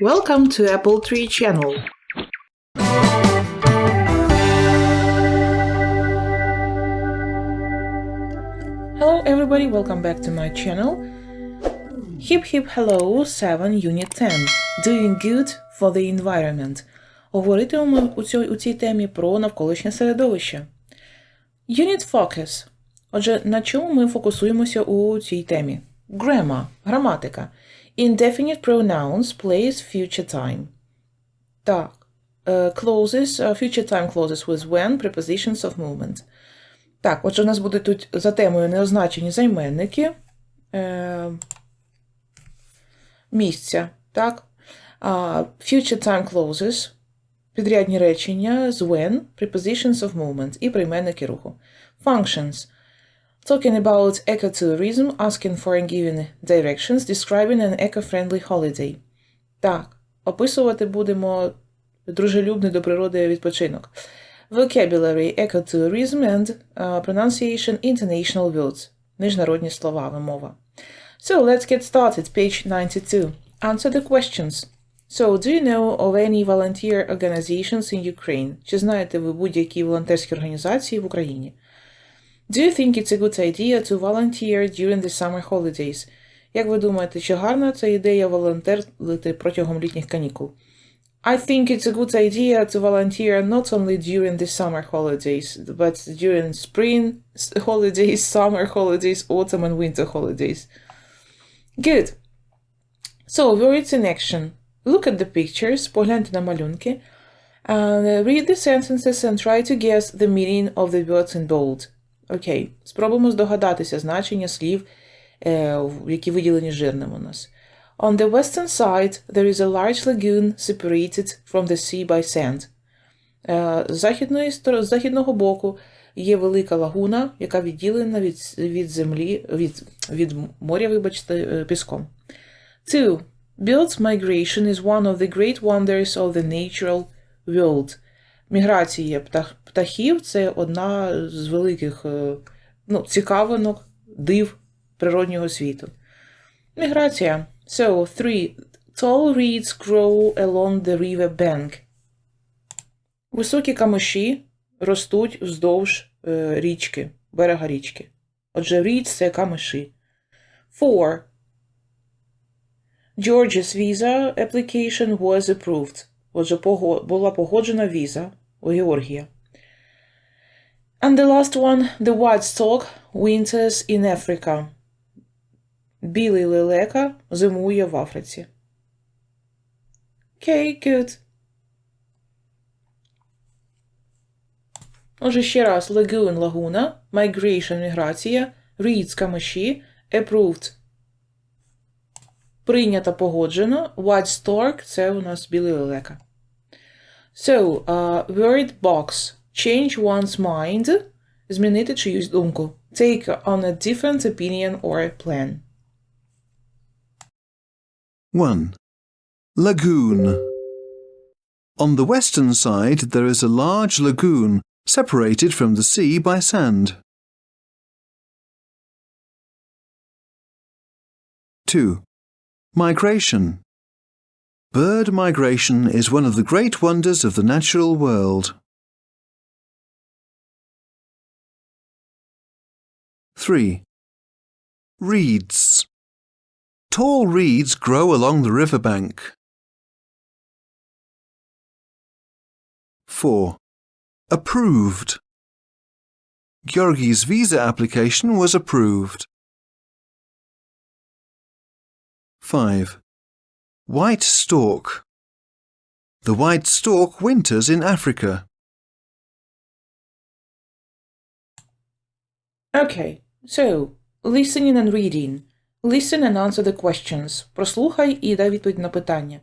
Welcome to Apple Tree channel. Hello everybody, welcome back to my channel. Hip hip hello 7 unit 10. Doing good for the environment. Говоритимемо у, цій, у цій темі про навколишнє середовище. Unit focus. Отже, на чому ми фокусуємося у цій темі? Grammar – граматика. Indefinite pronouns place future time. Так. Е, Clauses, е, future time clauses with when, prepositions of movement. Так, отже, у нас будуть тут за темою неозначені займенники е, місця. Так. А, future time clauses, підрядні речення з when, prepositions of movement і прийменники руху. Functions. Talking about ecotourism, asking for and giving directions, describing an eco-friendly holiday. Так, описувати будемо дружелюбний до природи відпочинок. Vocabulary, ecotourism and uh, pronunciation international words. Міжнародні слова, вимова. So let's get started. Page 92. Answer the questions. So, do you know of any volunteer organizations in Ukraine? Чи знаєте ви будь-які волонтерські організації в Україні? Do you think it's a good idea to volunteer during the summer holidays? Як ви думаєте, чи гарна це ідея волонтерити протягом літніх канікул? I think it's a good idea to volunteer not only during the summer holidays, but during spring holidays, summer holidays, autumn and winter holidays. Good. So, words in action. Look at the pictures, погляньте на малюнки, and read the sentences and try to guess the meaning of the words in bold. Окей, спробуємо здогадатися значення слів, е, які виділені жирним у нас. On the western side, there is a large lagoon separated from the sea by sand. Е, З західного боку є велика лагуна, яка відділена від, від землі, від, від моря, вибачте, е, піском. 2. Birds migration is one of the great wonders of the natural world. Міграція птах, птахів це одна з великих е, ну, цікавинок, див природнього світу. Міграція. So, 3. Tall reeds grow along the river bank. Високі камиші ростуть вздовж е, річки, берега річки. Отже, reeds – це камиші. 4. Georgia's visa application was approved. Отже, була погоджена віза у Георгія. And the last one, the white stork winters in Africa. Білий лелека зимує в Африці. Okay, good. Отже, ще раз. Lagoon – лагуна, migration – міграція, reeds – камиші, approved – прийнято, погоджено, white stork – це у нас білий лелека. So, uh, word box. Change one's mind. Змінити чиюсь думку. Take on a different opinion or plan. 1. Lagoon. On the western side, there is a large lagoon separated from the sea by sand. 2. Migration. Bird migration is one of the great wonders of the natural world. 3. Reeds. Tall reeds grow along the riverbank. 4. Approved. Georgi's visa application was approved. 5. White stork. The white stork winters in Africa. Okay, so, listening and reading. Listen and answer the questions. Прослухай і дай відповідь на питання.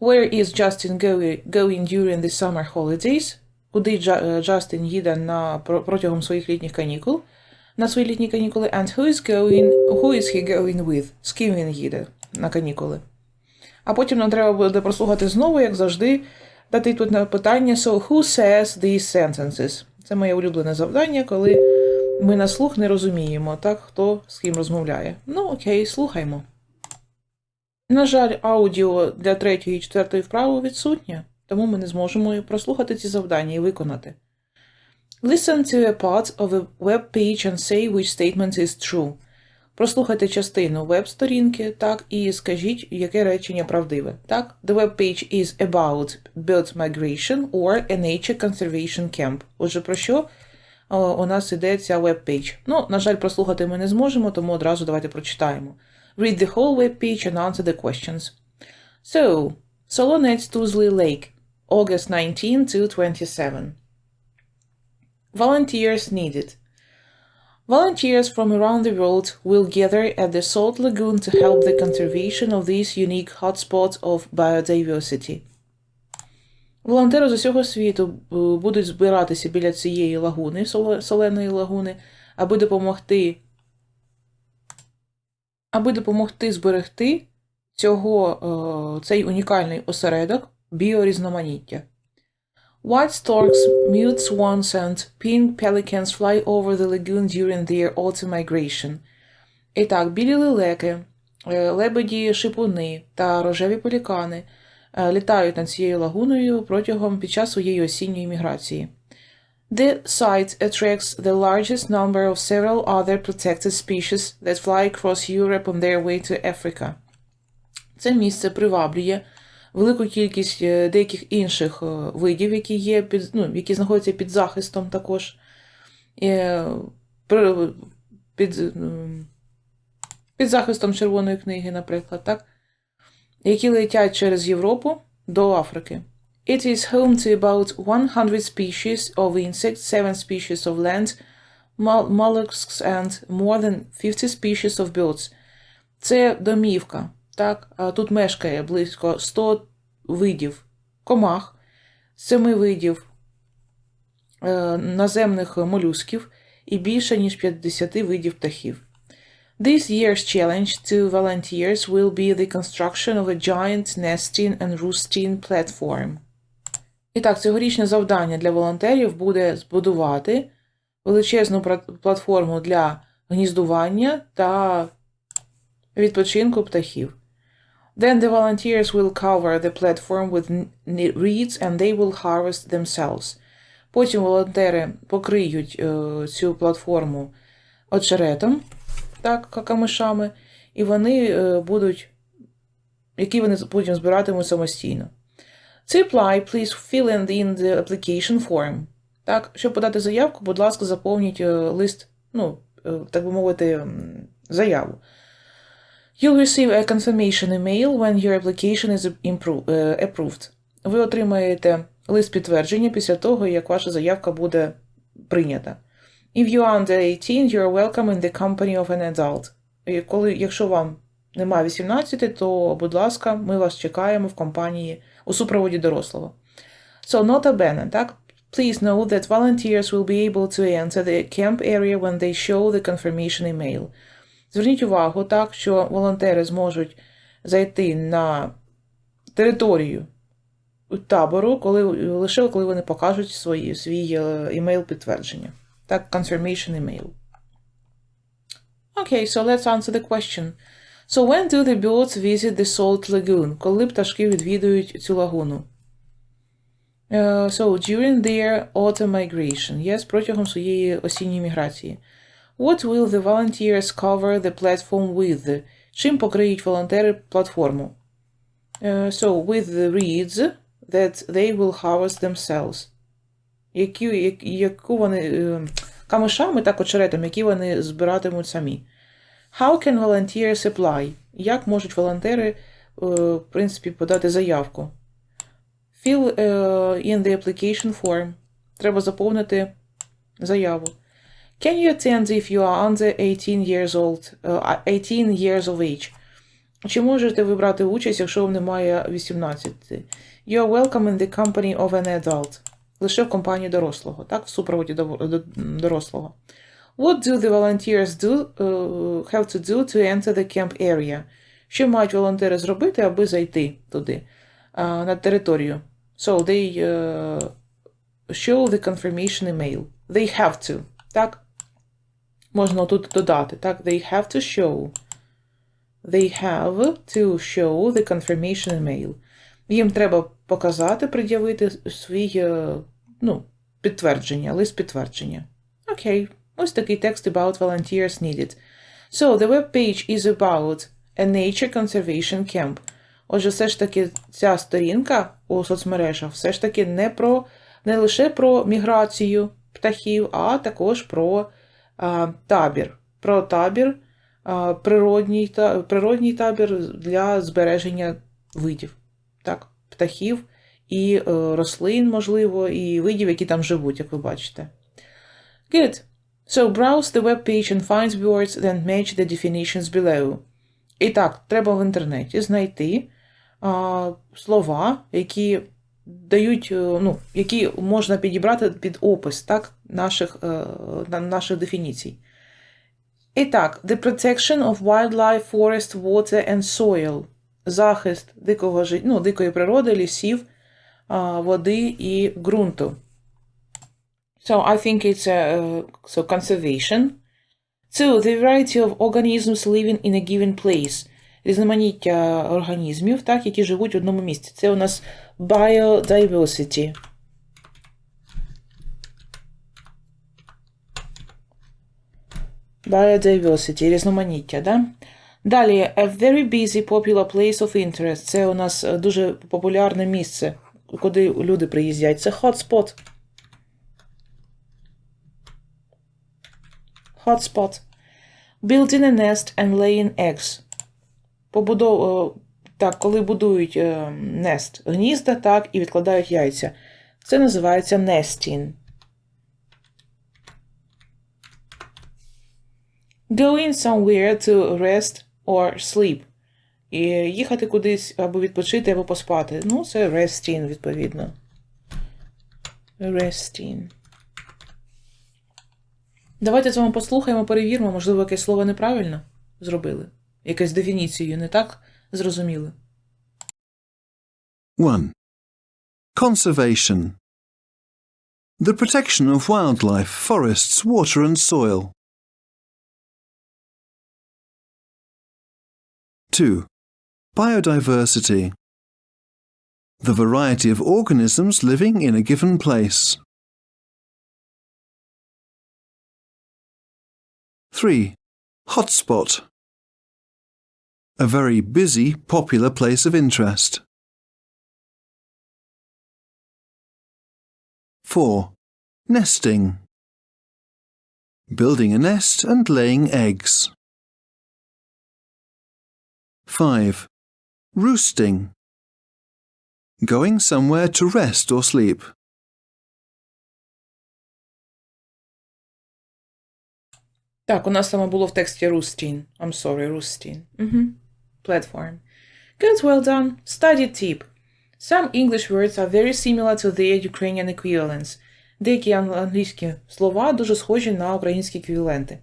Where is Justin going, going during the summer holidays? Куди Джа- е, Джастин їде на, про- протягом своїх літніх канікул? На свої літні канікули. And who is going, who is he going with? З ким він їде на канікули? А потім нам треба буде прослухати знову, як завжди, дати відповідь на питання. So, who says these sentences? Це моє улюблене завдання, коли ми на слух не розуміємо, так, хто з ким розмовляє. Ну, окей, слухаймо. На жаль, аудіо для третьої і четвертої вправи відсутнє, тому ми не зможемо прослухати ці завдання і виконати. Listen to a part of a web page and say which statement is true. Прослухайте частину веб-сторінки, так, і скажіть, яке речення правдиве. Так, the web page is about bird migration or a nature conservation camp. Отже, про що о, у нас іде ця веб-пейдж? Ну, на жаль, прослухати ми не зможемо, тому одразу давайте прочитаємо. Read the whole web page and answer the questions. So, Solonets Tuzli Lake, August 19 to 27. Volunteers needed. Volunteers from around the world will gather at the Salt Lagoon to help the conservation of these unique hotspots of biodiversity. Волонтери з усього світу е, будуть збиратися біля цієї лагуни, соленої лагуни, аби допомогти, аби допомогти зберегти цього, е, цей унікальний осередок біорізноманіття. White storks, mute swans, and pink pelicans fly over the lagoon during their autumn migration. І так, білі лелеки, е, лебеді шипуни та рожеві пелікани е, літають над цією лагуною протягом під час своєї осінньої міграції. The site attracts the largest number of several other protected species that fly across Europe on their way to Africa. Це місце приваблює велику кількість е, деяких інших е, видів, які є під, ну, які знаходяться під захистом також. Е, Під, під захистом Червоної книги, наприклад, так? які летять через Європу до Африки. It is home to about 100 species of insects, 7 species of land, mol- mollusks and more than 50 species of birds. Це домівка. Так, тут мешкає близько 100 видів комах, 7 видів е, наземних молюсків і більше ніж 50 видів птахів. This year's challenge to volunteers will be the construction of a giant nesting and roosting platform. І так, цьогорічне завдання для волонтерів буде збудувати величезну платформу для гніздування та відпочинку птахів. Then the volunteers will cover the platform with reeds and they will harvest themselves. Потім волонтери покриють е, цю платформу очеретом, так, какамишами, і вони е, будуть, які вони потім збиратимуть самостійно. To apply, please fill in the, in the application form. Так, щоб подати заявку, будь ласка, заповніть е, лист, ну, е, так би мовити, заяву. You'll receive a confirmation email when your application is е, approved. Ви отримаєте лист підтвердження після того, як ваша заявка буде прийнята. If you are under 18, you are welcome in the company of an adult. І коли, якщо вам немає 18, то, будь ласка, ми вас чекаємо в компанії у супроводі дорослого. So, nota bene, так? Please know that volunteers will be able to enter the camp area when they show the confirmation email. Зверніть увагу, так, що волонтери зможуть зайти на територію табору, коли, лише коли вони покажуть свої, свій е, імейл підтвердження. Так, confirmation email. Okay, so let's answer the question. So when do the birds visit the salt lagoon? Коли пташки відвідують цю лагуну? Uh, so during their autumn migration. Yes, протягом своєї осінньої міграції. What will the volunteers cover the platform with? Чим покриють волонтери платформу? Uh, so with the reeds that they will harvest themselves. Які, як- яку вони е, камишами та очеретами, які вони збиратимуть самі. How can volunteers apply? Як можуть волонтери, е, в принципі, подати заявку? Fill in the application form. Треба заповнити заяву. Can you attend if you are under 18 years old, е, 18 years of age? Чи можете ви брати участь, якщо вам немає 18? You are welcome in the company of an adult. Лише в компанії дорослого, так? В супроводі до- до- дорослого. What do the volunteers do, uh, have to do to enter the camp area? Що мають волонтери зробити, аби зайти туди, а, на територію? So they uh, show the confirmation email. They have to, так? Можна тут додати, так? They have to show They have to show the confirmation email. Їм треба показати, пред'явити свій е, ну, підтвердження, лист підтвердження. Окей, ось такий текст about volunteers needed. So, the web page is about a nature conservation camp. Отже, все ж таки ця сторінка у соцмережах все ж таки не про не лише про міграцію птахів, а також про табір. Про табір, природній, природній табір для збереження видів. Так, птахів і е, рослин, можливо, і видів, які там живуть, як ви бачите. Good. So browse the web page and find words that match the definitions below. І так, треба в інтернеті знайти а, слова, які дають, е, ну, які можна підібрати під опис так, наших, е, наших дефініцій. І так, the protection of wildlife, forest, water and soil. Захист дикого, ну, дикої природи, лісів, води і ґрунту. So I think it's uh, so conservation. Two, the variety of organisms living in a given place. Різноманіття організмів, так, які живуть в одному місці. Це у нас biodiversity. Biodiversity, різноманіття, да? Далі, a very busy popular place of interest. Це у нас е, дуже популярне місце, куди люди приїздять. Це hotspot. Hotspot. Building a nest and laying eggs. Побудов... Так, коли будують е, нест гнізда, так, і відкладають яйця. Це називається nesting. Going somewhere to rest or sleep. І їхати кудись або відпочити, або поспати. Ну, це resting, відповідно. Resting. Давайте з вами послухаємо, перевіримо, можливо, якесь слово неправильно зробили. Якась дефініцію не так зрозуміли. 1. Conservation. The protection of wildlife, forests, water and soil. 2. Biodiversity. The variety of organisms living in a given place. 3. Hotspot. A very busy, popular place of interest. 4. Nesting. Building a nest and laying eggs. 5. Roosting. Going somewhere to rest or sleep. Так, у нас саме було в тексті Rustin. I'm sorry, Rustin. Угу. Platform. Good, well done. Study tip. Some English words are very similar to their Ukrainian equivalents. Деякі англійські слова дуже схожі на українські еквіваленти.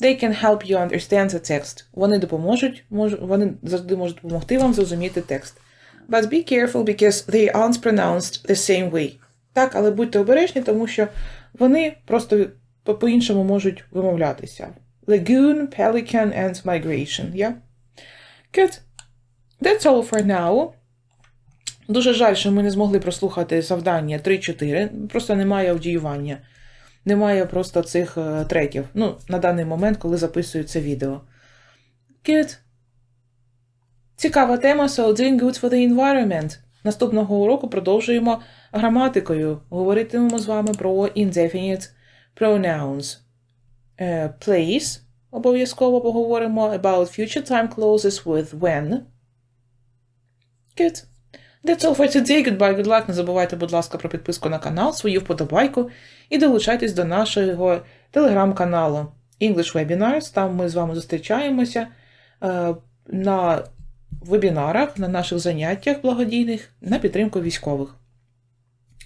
They can help you understand the text. Вони допоможуть, мож, вони завжди можуть допомогти вам зрозуміти текст. But be careful because they aren't pronounced the same way. Так, але будьте обережні, тому що вони просто по-іншому можуть вимовлятися. Lagoon, pelican and migration. Yeah? Good. That's all for now. Дуже жаль, що ми не змогли прослухати завдання 3-4. Просто немає аудіювання. Немає просто цих е, треків. Ну, на даний момент, коли записую це відео. Good. Цікава тема So doing good for the environment. Наступного уроку продовжуємо граматикою. Говоритимемо з вами про indefinite pronouns. Е, place. Обов'язково поговоримо about future time clauses with when. Good. That's all for today. Goodbye, good luck. Не забувайте, будь ласка, про підписку на канал, свою вподобайку і долучайтесь до нашого телеграм-каналу English Webinars. Там ми з вами зустрічаємося е, на вебінарах, на наших заняттях благодійних на підтримку військових.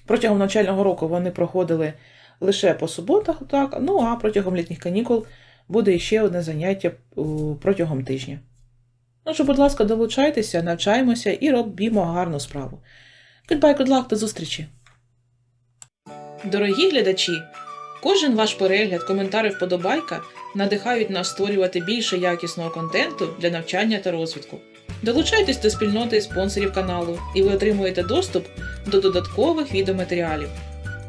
Протягом навчального року вони проходили лише по суботах, так, ну а протягом літніх канікул буде ще одне заняття е, протягом тижня. Тож, будь ласка, долучайтеся, навчаємося і робімо гарну справу. Goodbye, good luck, до зустрічі! Дорогі глядачі! Кожен ваш перегляд, коментар і вподобайка надихають нас створювати більше якісного контенту для навчання та розвитку. Долучайтесь до спільноти спонсорів каналу, і ви отримуєте доступ до додаткових відеоматеріалів.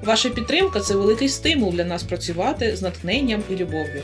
Ваша підтримка це великий стимул для нас працювати з натхненням і любов'ю.